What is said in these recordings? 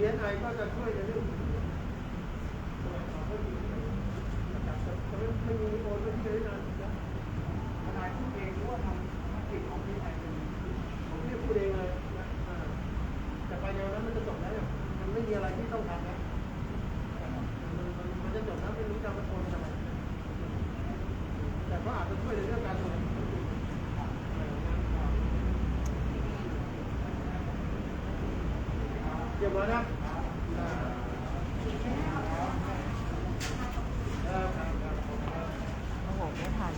ดีเอสไอก็จะช่วยในเรื่องจะไม่ไม่มีโอนไปที่ไหนนะทนายพูดเองหรือว่าทำกิจของที่ไหนเป็นผมที่พูดเองเลยแต่ไปแนวนั้นมันจะจบแล้วเนี่ยมันไม่มีอะไรที่ต้องทำนะมันจะจบแล้วไม่รู้จะมาโอนทำไมแต่ก็อาจจะช่วยในเรื่องการตรวจเรียบร้อยนะอ่าเออครับครับ โอ้โหไม่ทัน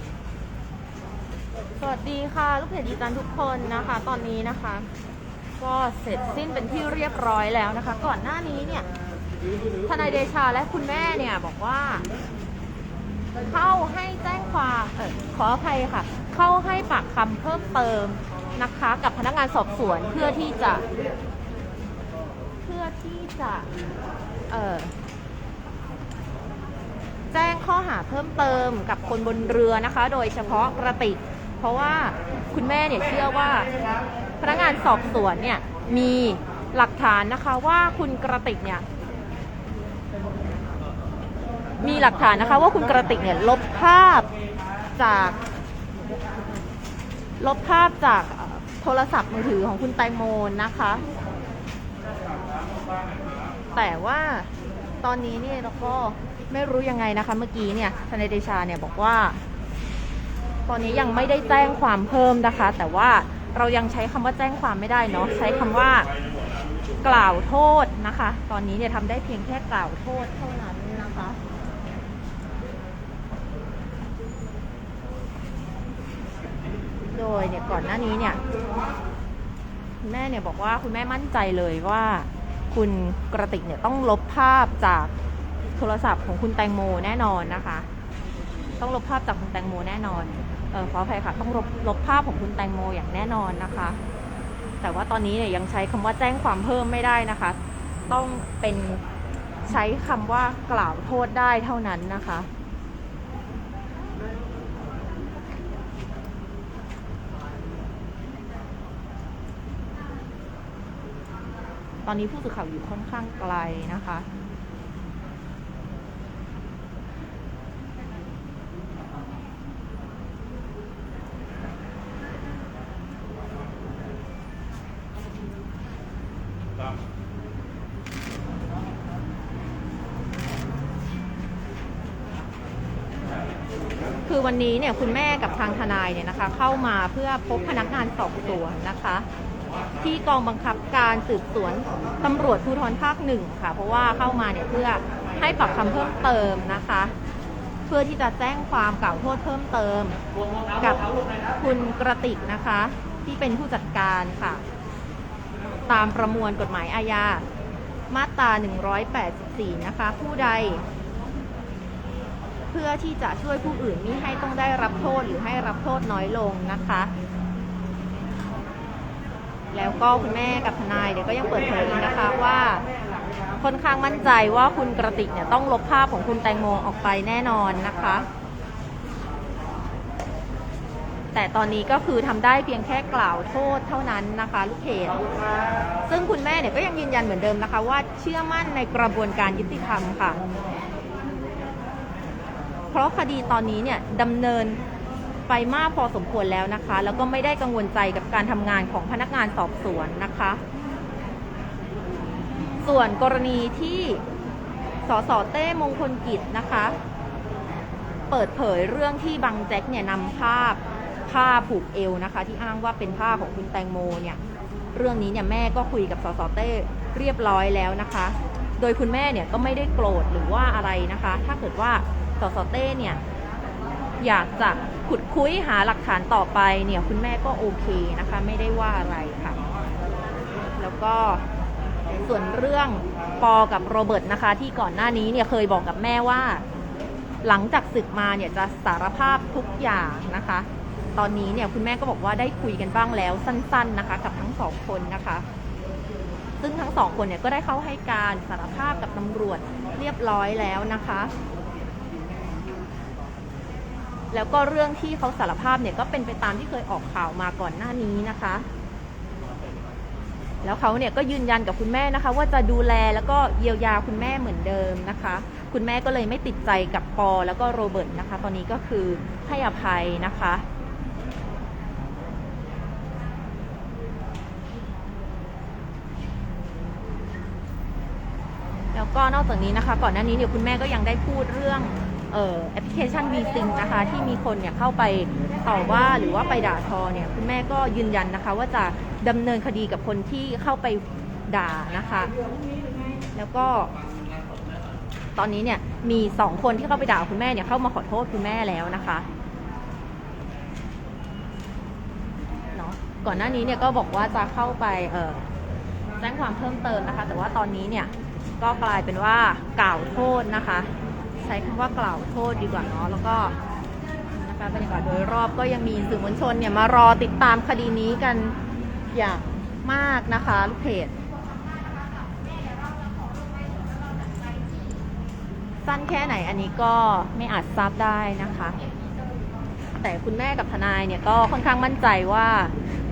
สวัส ดีค่ะ ลูกเพจดีจันทุกคนนะคะ ตอนนี้นะคะ ก็เสร็จสิ้นเป็นที่เรียบร้อยแล้วนะคะ ก่อนหน้านี้เนี่ยทนายเดชาและคุณแม่เนี่ยบอกว่า เข้าให้แจ้งความออขออภัยค่ะ เข้าให้ปากคำเพิ่มเติมนะคะ กับพนักงานสอบสวนเพื่อที่จะ เพื่อที่จะเออแจ้งข้อหาเพิ่มเติมกับคนบนเรือนะคะ โดยเฉพาะกระติก เพราะว่าคุณแม่เนี่ยเชื่อว่า พนักงานสอบสวนเนี่ยมีหลักฐานนะคะว่าคุณกระติกเนี่ยมีหลักฐานนะคะว่าคุณกระติกเนี่ยลบภาพจากลบภาพจากโทรศัพท์มือถือของคุณแตงโมนะคะ แต่ว่าตอนนี้เนี่ยเราก็ไม่รู้ยังไงนะคะ เมื่อกี้เนี่ยทนายเดชาเนี่ยบอกว่า ตอนนี้ยังไม่ได้แจ้งความเพิ่มนะคะ แต่ว่าเรายังใช้คำว่าแจ้งความไม่ได้เนาะใช้คำว่ากล่าวโทษนะคะ ตอนนี้เนี่ยทำได้เพียงแค่กล่าวโทษเท่านั้นนะคะโดยเนี่ยก่อนหน้านี้เนี่ยคุณแม่เนี่ยบอกว่าคุณแม่มั่นใจเลยว่าคุณกระติกเนี่ยต้องลบภาพจากโทรศัพท์ของคุณแตงโมแน่นอนนะคะ ต้องลบภาพจากคุณแตงโมแน่นอน ขออภัยค่ะ ต้องลบลบภาพของคุณแตงโมอย่างแน่นอนนะคะ แต่ว่าตอนนี้เนี่ยยังใช้คำว่าแจ้งความเพิ่มไม่ได้นะคะ ต้องเป็นใช้คำว่ากล่าวโทษได้เท่านั้นนะคะตอนนี้ผู้สื่อข่าวอยู่ค่อนข้างไกลนะคะ คือวันนี้เนี่ยคุณแม่กับทางทนายเนี่ยนะคะเข้ามาเพื่อพบพนักงานสอบสวนนะคะ ที่กองบังคับการสืบสวนตำรวจภูธรภาคหนึ่งค่ะ เพราะว่าเข้ามาเนี่ยเพื่อให้ปากคำเพิ่มเติมนะคะ เพื่อที่จะแจ้งความกล่าวโทษเพิ่มเติม กับคุณกระติกนะคะ ที่เป็นผู้จัดการค่ะ ตามประมวลกฎหมายอาญามาตรา 184 นะคะ ผู้ใด เพื่อที่จะช่วยผู้อื่นมิให้ต้องได้รับโทษหรือให้รับโทษน้อยลงนะคะ แล้วก็คุณแม่กับทนายเดี๋ยวก็ยังเปิดเผยอีกนะคะว่าค่อนข้างมั่นใจว่าคุณกระติกเนี่ยต้องลบภาพของคุณแตงโมออกไปแน่นอนนะคะ แต่ตอนนี้ก็คือทำได้เพียงแค่กล่าวโทษเท่านั้นนะคะ ลูกเพจซึ่งคุณแม่เนี่ยก็ยังยืนยันเหมือนเดิมนะคะ ว่าเชื่อมั่นในกระบวนการยุติธรรมค่ะ เพราะคดีตอนนี้เนี่ยดำเนินไปมากพอสมควรแล้วนะคะ แล้วก็ไม่ได้กังวลใจกับการทำงานของพนักงานสอบสวนนะคะ ส่วนกรณีที่สสเต้มงคลกิจนะคะ เปิดเผยเรื่องที่บังแจ็คเนี่ยนำภาพผ้าผูกเอวนะคะ ที่อ้างว่าเป็นผ้าของคุณแตงโมเนี่ยเรื่องนี้เนี่ยแม่ก็คุยกับสสเต้เรียบร้อยแล้วนะคะ โดยคุณแม่เนี่ยก็ไม่ได้โกรธหรือว่าอะไรนะคะ ถ้าเกิดว่า สสเต้เนี่ยอยากจะขุดคุยหาหลักฐานต่อไปเนี่ยคุณแม่ก็โอเคนะคะ ไม่ได้ว่าอะไรค่ะ แล้วก็ส่วนเรื่องปอกับโรเบิร์ตนะคะ ที่ก่อนหน้านี้เนี่ยเคยบอกกับแม่ว่า หลังจากศึกมาเนี่ยจะสารภาพทุกอย่างนะคะ ตอนนี้เนี่ยคุณแม่ก็บอกว่าได้คุยกันบ้างแล้วสั้น ๆนะคะ กับทั้งสองคนนะคะ ซึ่งทั้งสองคนเนี่ยก็ได้เข้าให้การสารภาพกับตำรวจเรียบร้อยแล้วนะคะ แล้วก็เรื่องที่เขาสารภาพเนี่ยก็เป็นไปตามที่เคยออกข่าวมาก่อนหน้านี้นะคะ แล้วเขาเนี่ยก็ยืนยันกับคุณแม่นะคะ ว่าจะดูแลแล้วก็เยียวยาคุณแม่เหมือนเดิมนะคะ คุณแม่ก็เลยไม่ติดใจกับปอแล้วก็โรเบิร์ตนะคะ ตอนนี้ก็คือให้อภัยนะคะแล้วก็นอกจากนี้นะคะ ก่อนหน้านี้เนี่ยคุณแม่ก็ยังได้พูดเรื่อง แอปพลิเคชัน v s i m นะคะ ที่มีคนเนี่ยเข้าไปต่อว่าหรือว่าไปด่าทอเนี่ยคุณแม่ก็ยืนยันนะคะ ว่าจะดำเนินคดีกับคนที่เข้าไปด่านะคะ แล้วก็ ตอนนี้เนี่ยมีสองคนที่เข้าไปด่าคุณแม่เนี่ยเข้ามาขอโทษคุณแม่แล้วนะคะเนาะก่อนหน้านี้เนี่ยก็บอกว่าจะเข้าไปเออแจ้งความเพิ่มเติมนะคะ แต่ว่าตอนนี้เนี่ยก็กลายเป็นว่ากล่าวโทษนะคะ ใช้คำว่ากล่าวโทษดีกว่าเนาะแล้วก็นะคะบรรยากาศโดยรอบก็ยังมีสื่อมวลชนเนี่ยมารอติดตามคดีนี้กันอย่างมากนะคะลูกเพจสั้นแค่ไหนอันนี้ก็ไม่อาจทราบได้นะคะ แต่คุณแม่กับทนายเนี่ยก็ค่อนข้างมั่นใจว่า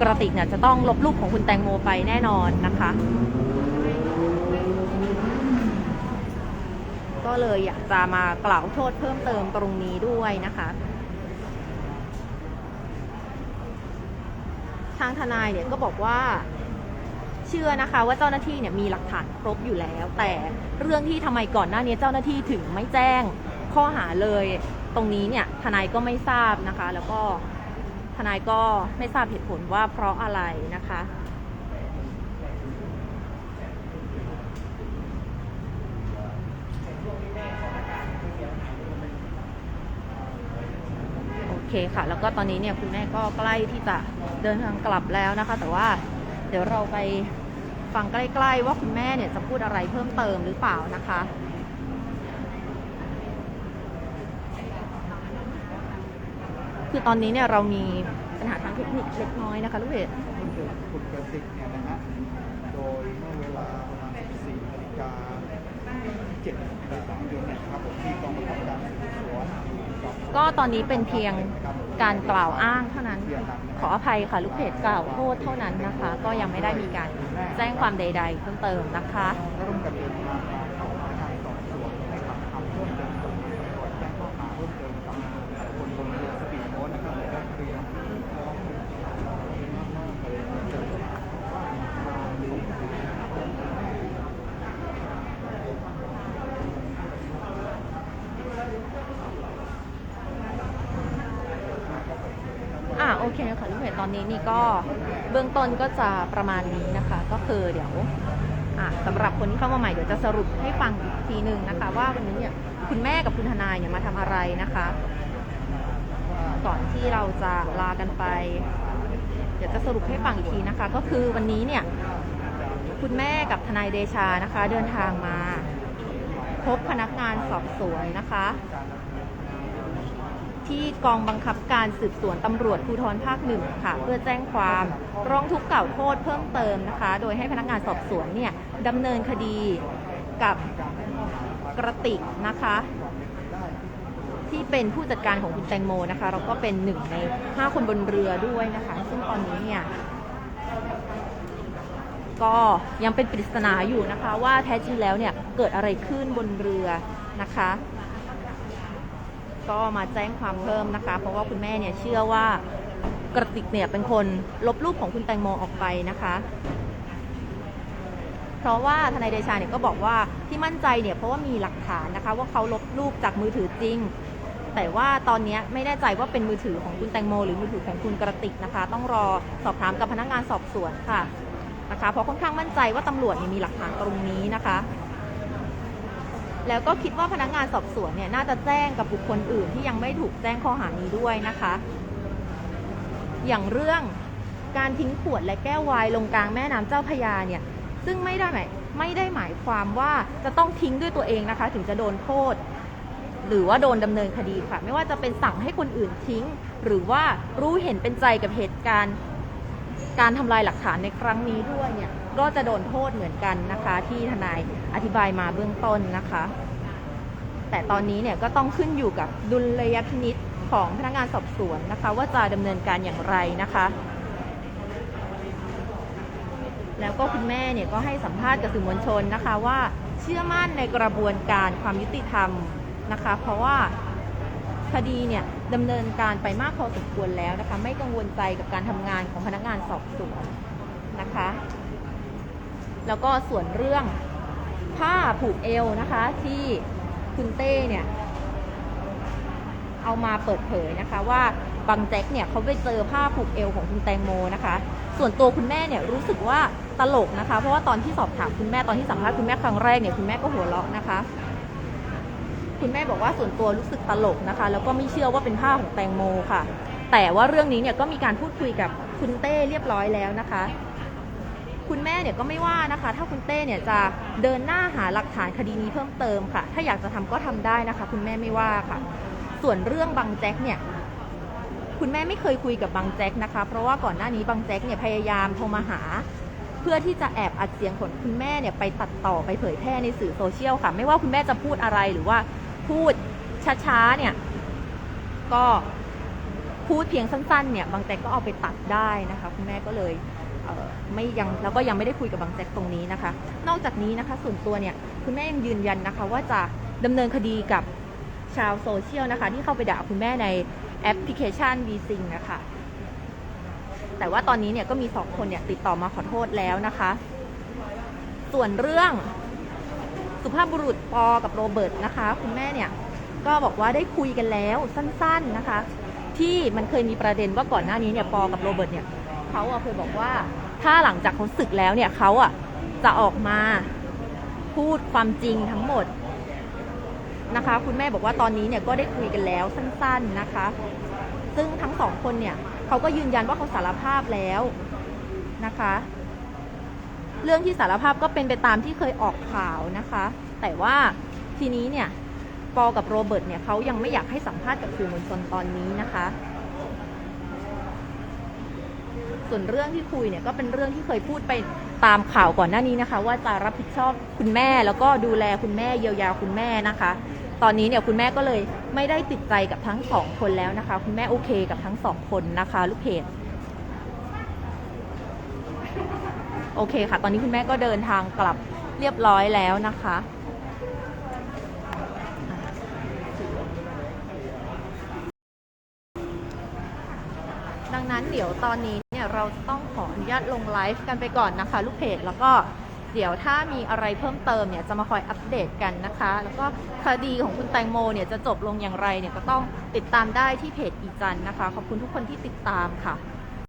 กระติกเนี่ยจะต้องลบรูปของคุณแตงโมไปแน่นอนนะคะ ก็เลยอยากจะมากล่าวโทษเพิ่มเติมตรงนี้ด้วยนะคะทางทนายเนี่ยก็บอกว่าเชื่อนะคะว่าเจ้าหน้าที่เนี่ยมีหลักฐานครบอยู่แล้ว แต่เรื่องที่ทำไมก่อนหน้านี้เจ้าหน้าที่ถึงไม่แจ้งข้อหาเลยตรงนี้เนี่ยทนายก็ไม่ทราบนะคะ แล้วก็ทนายก็ไม่ทราบเหตุผลว่าเพราะอะไรนะคะ เคค่ะ แล้วก็ตอนนี้เนี่ยคุณแม่ก็ใกล้ที่จะเดินทางกลับแล้วนะคะ แต่ว่าเดี๋ยวเราไปฟังใกล้ๆว่าคุณแม่เนี่ยจะพูดอะไรเพิ่มเติมหรือเปล่านะคะคือตอนนี้เนี่ยเรามีปัญหาทางเทคนิคเล็กน้อยนะคะลูกเพจคุณเกิดกระติกเนี่ยนะฮะ โดยเมื่อเวลาประมาณ 14นาฬิกา7นาฬิกาเดือนเนี่ยครับผมที่กองบังคับการ ก็ตอนนี้เป็นเพียงการกล่าวอ้างเท่านั้น ขออภัยค่ะ ลูกเพจกล่าวโทษเท่านั้นนะคะ ก็ยังไม่ได้มีการแจ้งความใด ๆ เพิ่มเติมนะคะ ร่วมกันเดินทางมาเข้าพนักงานสอบสวนให้ปากคำเพิ่มเติมกับตำรวจแจ้งข้อหาเพิ่มเติมกับคนบนเรือสปีดโบ๊ทนะครับในการเตรียมม อ่าโอ เคค่ะลูกเพจตอนนี้นี่ก็เบื้องต้นก็จะประมาณนี้นะคะ ก็คือเดี๋ยวอ่าสำหรับคนที่เข้ามาใหม่เดี๋ยวจะสรุปให้ฟังอีกทีหนึ่งนะคะ ว่าวันนี้เนี่ยคุณแม่กับคุณทนายเนี่ยมาทำอะไรนะคะ ก่อนที่เราจะลากันไป เดี๋ยวจะสรุปให้ฟังอีกทีนะคะ ก็คือวันนี้เนี่ยคุณแม่กับทนายเดชานะคะ เดินทางมา พบพนักงานสอบสวนนะคะ ที่กองบังคับการสืบสวนตำรวจภูธรภาคหนึ่งค่ะ เพื่อแจ้งความร้องทุกข์กล่าวโทษเพิ่มเติมนะคะ โดยให้พนักงานสอบสวนเนี่ยดำเนินคดีกับกระติกนะคะ ที่เป็นผู้จัดการของคุณแตงโมนะคะแล้วก็เป็นหนึ่งในห้าคนบนเรือด้วยนะคะ ซึ่งตอนนี้เนี่ยก็ยังเป็นปริศนาอยู่นะคะ ว่าแท้จริงแล้วเนี่ยเกิดอะไรขึ้นบนเรือนะคะ ก็มาแจ้งความเพิ่มนะคะ เพราะว่าคุณแม่เนี่ยเชื่อว่ากระติกเนี่ยเป็นคนลบรูปของคุณแตงโมออกไปนะคะ เพราะว่าทนายเดชาเนี่ยก็บอกว่าที่มั่นใจเนี่ยเพราะว่ามีหลักฐานนะคะ ว่าเขาลบรูปจากมือถือจริง แต่ว่าตอนนี้ไม่แน่ใจว่าเป็นมือถือของคุณแตงโม หรือมือถือของคุณกระติกนะคะ ต้องรอสอบถามกับพนักงานสอบสวนค่ะนะคะ เพราะค่อนข้างมั่นใจว่าตำรวจเนี่ยมีหลักฐานตรงนี้นะคะ แล้วก็คิดว่าพนักงานสอบสวนเนี่ยน่าจะแจ้งกับบุคคลอื่นที่ยังไม่ถูกแจ้งข้อหานี้ด้วยนะคะ อย่างเรื่องการทิ้งขวดและแก้วไวน์ลงกลางแม่น้ำเจ้าพยาเนี่ยซึ่งไม่ได้หมายไม่ได้หมายความว่าจะต้องทิ้งด้วยตัวเองนะคะ ถึงจะโดนโทษ หรือว่าโดนดำเนินคดีค่ะ ไม่ว่าจะเป็นสั่งให้คนอื่นทิ้ง หรือว่ารู้เห็นเป็นใจกับเหตุการณ์ การทำลายหลักฐานในครั้งนี้ด้วยเนี่ยก็จะโดนโทษเหมือนกันนะคะ ที่ทนายอธิบายมาเบื้องต้นนะคะ แต่ตอนนี้เนี่ยก็ต้องขึ้นอยู่กับดุลยพินิษของพนักงานสอบสวนนะคะ ว่าจะดำเนินการอย่างไรนะคะ แล้วก็คุณแม่เนี่ยก็ให้สัมภาษณ์กับสื่อมวลชนนะคะว่าเชื่อมั่นในกระบวนการความยุติธรรมนะคะ เพราะว่า คดีเนี่ยดำเนินการไปมากพอสมควรแล้วนะคะ ไม่กังวลใจกับการทำงานของพนักงานสอบสวนนะคะ แล้วก็ส่วนเรื่องผ้าผูกเอวนะคะ ที่คุณเต้เนี่ย เอามาเปิดเผยนะคะ ว่าบางแจ็คเนี่ยเขาไปเจอผ้าผูกเอวของคุณแตงโมนะคะ ส่วนตัวคุณแม่เนี่ยรู้สึกว่าตลกนะคะ เพราะว่าตอนที่สอบถามคุณแม่ตอนที่สัมภาษณ์คุณแม่ครั้งแรกเนี่ยคุณแม่ก็หัวเราะนะคะ คุณแม่บอกว่าส่วนตัวรู้สึกตลกนะคะ แล้วก็ไม่เชื่อว่าเป็นผ้าของแตงโมค่ะ แต่ว่าเรื่องนี้เนี่ยก็มีการพูดคุยกับคุณเต้เรียบร้อยแล้วนะคะ คุณแม่เนี่ยก็ไม่ว่านะคะ ถ้าคุณเต้เนี่ยจะเดินหน้าหาหลักฐานคดีนี้เพิ่มเติมค่ะ ถ้าอยากจะทำก็ทำได้นะคะ คุณแม่ไม่ว่าค่ะ ส่วนเรื่องบางแจ็คเนี่ยคุณแม่ไม่เคยคุยกับบางแจ็คนะคะ เพราะว่าก่อนหน้านี้บางแจ็คเนี่ยพยายามโทรมาหา เพื่อที่จะแอบอัดเสียงของคุณแม่เนี่ยไปตัดต่อไปเผยแพร่ในสื่อโซเชียลค่ะ ไม่ว่าคุณแม่จะพูดอะไรหรือว่า พูดช้าๆเนี่ย ก็พูดเพียงสั้นๆเนี่ยบางแจ็คก็เอาไปตัดได้นะคะคุณแม่ก็เลยเไม่ยังแล้วก็ยังไม่ได้คุยกับบางแจ็คตรงนี้นะคะ นอกจากนี้นะคะ ส่วนตัวเนี่ยคุณแม่ยังยืนยันนะคะ ว่าจะดำเนินคดีกับชาวโซเชียลนะคะ ที่เข้าไปด่าคุณแม่ในแอปพลิเคชัน v ีซิงนะคะแต่ว่าตอนนี้เนี่ยก็มีสองคนเนี่ยติดต่อมาขอโทษแล้วนะคะ ส่วนเรื่อง สุภาพบุรุษปอกับโรเบิร์ตนะคะ คุณแม่เนี่ยก็บอกว่าได้คุยกันแล้วสั้นๆนะคะ ที่มันเคยมีประเด็นว่าก่อนหน้านี้เนี่ยปอกับโรเบิร์ตเนี่ยเขาอะเคยบอกว่าถ้าหลังจากเขาศึกแล้วเนี่ยเขาอะจะออกมาพูดความจริงทั้งหมดนะคะ คุณแม่บอกว่าตอนนี้เนี่ยก็ได้คุยกันแล้วสั้นๆนะคะ ซึ่งทั้งสองคนเนี่ยเขาก็ยืนยันว่าเขาสารภาพแล้วนะคะ เรื่องที่สารภาพก็เป็นไปตามที่เคยออกข่าวนะคะ แต่ว่าทีนี้เนี่ยปอกับโรเบิร์ตเนี่ยเขายังไม่อยากให้สัมภาษณ์กับสื่อมวลชนตอนนี้นะคะ ส่วนเรื่องที่คุยเนี่ยก็เป็นเรื่องที่เคยพูดไปตามข่าวก่อนหน้านี้นะคะ ว่าจะรับผิดชอบคุณแม่แล้วก็ดูแลคุณแม่เยียวยาคุณแม่นะคะ ตอนนี้เนี่ยคุณแม่ก็เลยไม่ได้ติดใจกับทั้งสองคนแล้วนะคะ คุณแม่โอเคกับทั้งสองคนนะคะ ลูกเพจ โอเคค่ะ ตอนนี้คุณแม่ก็เดินทางกลับเรียบร้อยแล้วนะคะดังนั้นเดี๋ยวตอนนี้เนี่ยเราจะต้องขออนุญาตลงไลฟ์กันไปก่อนนะคะ ลูกเพจแล้วก็เดี๋ยวถ้ามีอะไรเพิ่มเติมเนี่ยจะมาคอยอัปเดตกันนะคะ แล้วก็คดีของคุณแตงโมเนี่ยจะจบลงอย่างไรเนี่ยก็ต้องติดตามได้ที่เพจอีจันนะคะ ขอบคุณทุกคนที่ติดตามค่ะ